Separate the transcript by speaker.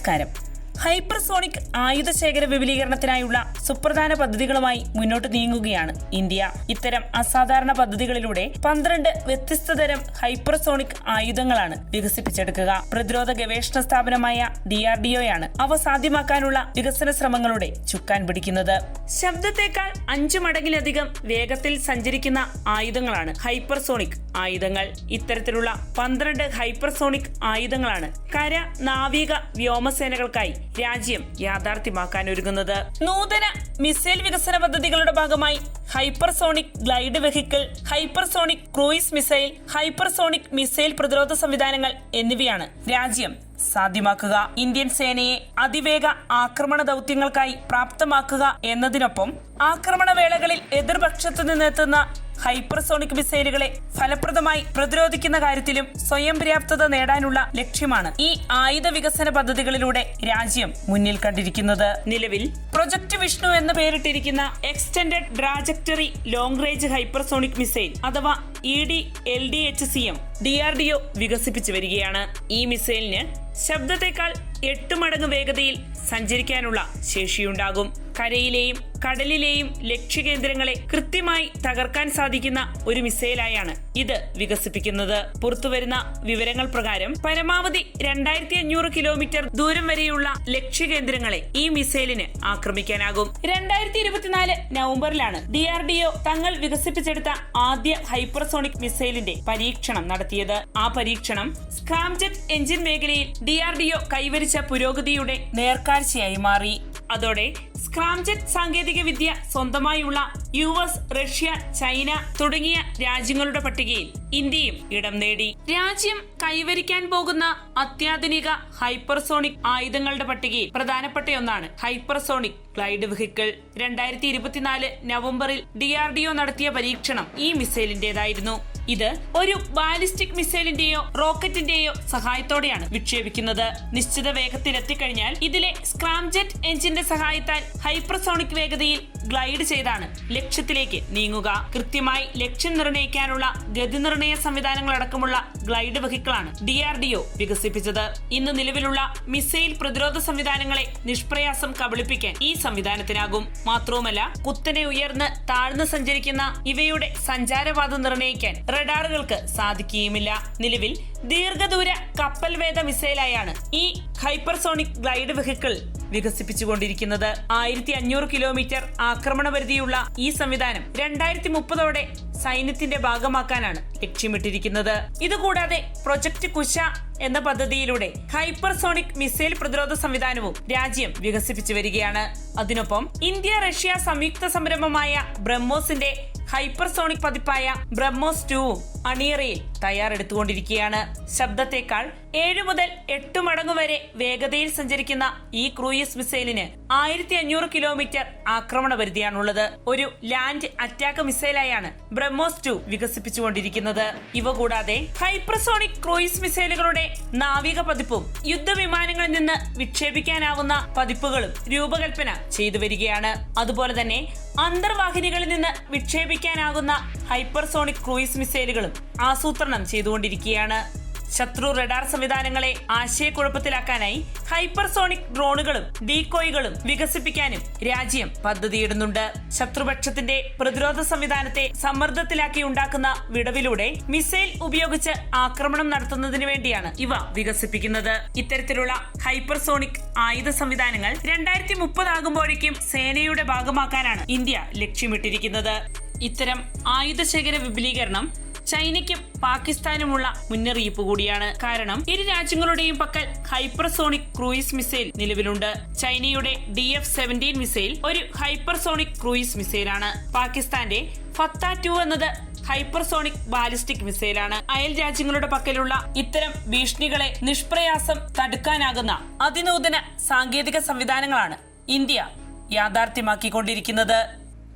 Speaker 1: máscara, hypersonic ആയുധശേഖര വിപുലീകരണത്തിനായുള്ള സുപ്രധാന പദ്ധതികളുമായി മുന്നോട്ട് നീങ്ങുകയാണ് ഇന്ത്യ. ഇത്തരം അസാധാരണ പദ്ധതികളിലൂടെ പന്ത്രണ്ട് വ്യത്യസ്ത തരം ഹൈപ്പർസോണിക് ആയുധങ്ങളാണ് വികസിപ്പിച്ചെടുക്കുക. പ്രതിരോധ ഗവേഷണ സ്ഥാപനമായ ഡി ആർ ഡി ഒയാണ് അവ സാധ്യമാക്കാനുള്ള വികസന ശ്രമങ്ങളുടെ ചുക്കാൻ പിടിക്കുന്നത്. ശബ്ദത്തെക്കാൾ അഞ്ചു മടങ്ങിലധികം വേഗത്തിൽ സഞ്ചരിക്കുന്ന ആയുധങ്ങളാണ് ഹൈപ്പർസോണിക് ആയുധങ്ങൾ. ഇത്തരത്തിലുള്ള പന്ത്രണ്ട് ഹൈപ്പർസോണിക് ആയുധങ്ങളാണ് കര നാവിക വ്യോമസേനകൾക്കായി രാജ്യം യാഥാർത്ഥ്യമാക്കാൻ ഒരുങ്ങുന്നത്. നൂതന മിസൈൽ വികസന പദ്ധതികളുടെ ഭാഗമായി hypersonic glide vehicle hypersonic cruise missile hypersonic missile പ്രതിരോധ സംവിധാനങ്ങൾ എന്നിവയാണ് രാജ്യം സാധ്യമാക്കുക. ഇന്ത്യൻ സേനയെ അതിവേഗ ആക്രമണ ദൗത്യങ്ങൾക്കായി പ്രാപ്തമാക്കുക എന്നതിനൊപ്പം ആക്രമണ വേളകളിൽ എതിർപക്ഷത്തു നിന്നെത്തുന്ന ഹൈപ്പർസോണിക് മിസൈലുകളെ ഫലപ്രദമായി പ്രതിരോധിക്കുന്ന കാര്യത്തിലും സ്വയം പര്യാപ്തത നേടാനുള്ള ലക്ഷ്യമാണ് ഈ ആയുധ വികസന പദ്ധതികളിലൂടെ രാജ്യം മുന്നിൽ കണ്ടിരിക്കുന്നത്. നിലവിൽ പ്രൊജക്ട് വിഷ്ണു എന്ന് പേരിട്ടിരിക്കുന്ന extended trajectory long range hypersonic missile അഥവാ E D L D H C M D R D O വികസിപ്പിച്ചു വരികയാണ്. ഈ മിസൈലിന് ശബ്ദത്തെക്കാൾ എട്ട് മടങ്ങ് വേഗതയിൽ സഞ്ചരിക്കാനുള്ള ശേഷിയുണ്ടാകും. കരയിലെയും കടലിലെയും ലക്ഷ്യകേന്ദ്രങ്ങളെ കൃത്യമായി തകർക്കാൻ സാധിക്കുന്ന ഒരു മിസൈലായാണ് ഇത് വികസിപ്പിക്കുന്നത്. പുറത്തുവരുന്ന വിവരങ്ങൾ പ്രകാരം പരമാവധി രണ്ടായിരത്തി അഞ്ഞൂറ് കിലോമീറ്റർ ദൂരം വരെയുള്ള ലക്ഷ്യകേന്ദ്രങ്ങളെ ഈ മിസൈലിന് ആക്രമിക്കാനാകും. രണ്ടായിരത്തി ഇരുപത്തിനാല് നവംബറിലാണ് ഡി ആർ ഡി ഒ തങ്ങൾ വികസിപ്പിച്ചെടുത്ത ആദ്യ ഹൈപ്പർസോണിക് മിസൈലിന്റെ പരീക്ഷണം നടത്തിയത്. ആ പരീക്ഷണം സ്ക്രാംജെറ്റ് എഞ്ചിൻ മേഖലയിൽ ഡി ആർ ഡി ഒ പുരോഗതിയുടെ നേർക്കാഴ്ചയായി മാറി. അതോടെ സ്ക്രാംജെറ്റ് സാങ്കേതിക വിദ്യ സ്വന്തമായുള്ള യു എസ് റഷ്യ ചൈന തുടങ്ങിയ രാജ്യങ്ങളുടെ പട്ടികയിൽ ഇന്ത്യയും ഇടം നേടി. രാജ്യം കൈവരിക്കാൻ പോകുന്ന അത്യാധുനിക ഹൈപ്പർസോണിക് ആയുധങ്ങളുടെ പട്ടികയിൽ പ്രധാനപ്പെട്ട ഒന്നാണ് ഹൈപ്പർസോണിക് ഗ്ലൈഡ് വെഹിക്കിൾ. രണ്ടായിരത്തി ഇരുപത്തിനാല് നവംബറിൽ ഡി നടത്തിയ പരീക്ഷണം ഈ മിസൈലിന്റേതായിരുന്നു. ഇത് ഒരു ബാലിസ്റ്റിക് മിസൈലിന്റെയോ റോക്കറ്റിന്റെയോ സഹായത്തോടെയാണ് വിക്ഷേപിക്കുന്നത്. നിശ്ചിത വേഗത്തിൽ എത്തിക്കഴിഞ്ഞാൽ ഇതിലെ സ്ക്രാംജെറ്റ് എഞ്ചിന്റെ സഹായത്താൽ ഹൈപ്പർസോണിക് വേഗതയിൽ ഗ്ലൈഡ് ചെയ്താണ് ലക്ഷ്യത്തിലേക്ക് നീങ്ങുക. കൃത്യമായി ലക്ഷ്യം നിർണയിക്കാനുള്ള ഗതിനിർണയ സംവിധാനങ്ങളടക്കമുള്ള ഗ്ലൈഡ് വെഹിക്കിളാണ് ഡി ആർ ഡി ഒ വികസിപ്പിച്ചത്. ഇന്ന് നിലവിലുള്ള മിസൈൽ പ്രതിരോധ സംവിധാനങ്ങളെ നിഷ്പ്രയാസം കബളിപ്പിക്കാൻ ഈ സംവിധാനത്തിനാകും. മാത്രവുമല്ല കുത്തനെ ഉയർന്ന് താഴ്ന്നു സഞ്ചരിക്കുന്ന ഇവയുടെ സഞ്ചാരപാത നിർണയിക്കാൻ റഡാറുകൾക്ക് സാധിക്കുകയുമില്ല. നിലവിൽ ദീർഘദൂര കപ്പൽ വേദ മിസൈലായാണ് ഈ ഹൈപ്പർസോണിക് ഗ്ലൈഡ് വെഹിക്കിൾ വികസിപ്പിച്ചുകൊണ്ടിരിക്കുന്നത്. ആയിരത്തി അഞ്ഞൂറ് കിലോമീറ്റർ ആക്രമണ പരിധിയുള്ള ഈ സംവിധാനം രണ്ടായിരത്തി മുപ്പതോടെ സൈന്യത്തിന്റെ ഭാഗമാക്കാനാണ് ലക്ഷ്യമിട്ടിരിക്കുന്നത്. ഇതുകൂടാതെ പ്രൊജക്ട് കുശ എന്ന പദ്ധതിയിലൂടെ ഹൈപ്പർസോണിക് മിസൈൽ പ്രതിരോധ സംവിധാനവും രാജ്യം വികസിപ്പിച്ചു വരികയാണ്. അതിനൊപ്പം ഇന്ത്യ റഷ്യ സംയുക്ത സംരംഭമായ ബ്രഹ്മോസിന്റെ ഹൈപ്പർസോണിക് പതിപ്പായ ബ്രഹ്മോസ് ടൂവും അണിയറയിൽ തയ്യാറെടുത്തുകൊണ്ടിരിക്കുകയാണ്. ശബ്ദത്തേക്കാൾ ഏഴ് മുതൽ എട്ട് മടങ്ങ് വരെ വേഗതയിൽ സഞ്ചരിക്കുന്ന ഈ ക്രൂയിസ് മിസൈലിന് ആയിരത്തി അഞ്ഞൂറ് കിലോമീറ്റർ ആക്രമണ പരിധിയാണുള്ളത്. ഒരു ലാൻഡ് അറ്റാക്ക് മിസൈലായാണ് ബ്രഹ്മോസ് ടു വികസിപ്പിച്ചുകൊണ്ടിരിക്കുന്നത്. ഇവ കൂടാതെ ഹൈപ്പർസോണിക് ക്രൂയിസ് മിസൈലുകളുടെ നാവിക പതിപ്പും യുദ്ധവിമാനങ്ങളിൽ നിന്ന് വിക്ഷേപിക്കാനാവുന്ന പതിപ്പുകളും രൂപകൽപ്പന ചെയ്തു വരികയാണ് അതുപോലെ തന്നെ അന്തർവാഹിനികളിൽ നിന്ന് വിക്ഷേപിക്കാനാകുന്ന ഹൈപ്പർസോണിക് ക്രൂയിസ് മിസൈലുകളും ആസൂത്രണം ചെയ്തുകൊണ്ടിരിക്കുകയാണ്. ശത്രു റഡാർ സംവിധാനങ്ങളെ ആശയക്കുഴപ്പത്തിലാക്കാനായി ഹൈപ്പർസോണിക് ഡ്രോണുകളും ഡീകോയികളും വികസിപ്പിക്കാനും രാജ്യം പദ്ധതിയിടുന്നുണ്ട്. ശത്രുപക്ഷത്തിന്റെ പ്രതിരോധ സംവിധാനത്തെ സമ്മർദ്ദത്തിലാക്കി ഉണ്ടാക്കുന്ന വിടവിലൂടെ മിസൈൽ ഉപയോഗിച്ച് ആക്രമണം നടത്തുന്നതിനു വേണ്ടിയാണ് ഇവ വികസിപ്പിക്കുന്നത്. ഇത്തരത്തിലുള്ള ഹൈപ്പർസോണിക് ആയുധ സംവിധാനങ്ങൾ രണ്ടായിരത്തി മുപ്പതാകുമ്പോഴേക്കും സേനയുടെ ഭാഗമാക്കാനാണ് ഇന്ത്യ ലക്ഷ്യമിട്ടിരിക്കുന്നത്. ഇത്തരം ആയുധശേഖര വിപുലീകരണം ചൈനയ്ക്കും പാകിസ്ഥാനുമുള്ള മുന്നറിയിപ്പ് കൂടിയാണ്. കാരണം ഇരു രാജ്യങ്ങളുടെയും പക്കൽ ഹൈപ്പർസോണിക് ക്രൂയിസ് മിസൈൽ നിലവിലുണ്ട്. ചൈനയുടെ ഡി എഫ് സെവന്റീൻ മിസൈൽ ഒരു ഹൈപ്പർസോണിക് ക്രൂയിസ് മിസൈലാണ്. പാകിസ്ഥാന്റെ ഫത്ത ടു എന്നത് ഹൈപ്പർസോണിക് ബാലിസ്റ്റിക് മിസൈലാണ്. അയൽ രാജ്യങ്ങളുടെ പക്കലുള്ള ഇത്തരം ഭീഷണികളെ നിഷ്പ്രയാസം തടുക്കാനാകുന്ന അതിനൂതന സാങ്കേതിക സംവിധാനങ്ങളാണ് ഇന്ത്യ യാഥാർത്ഥ്യമാക്കിക്കൊണ്ടിരിക്കുന്നത്.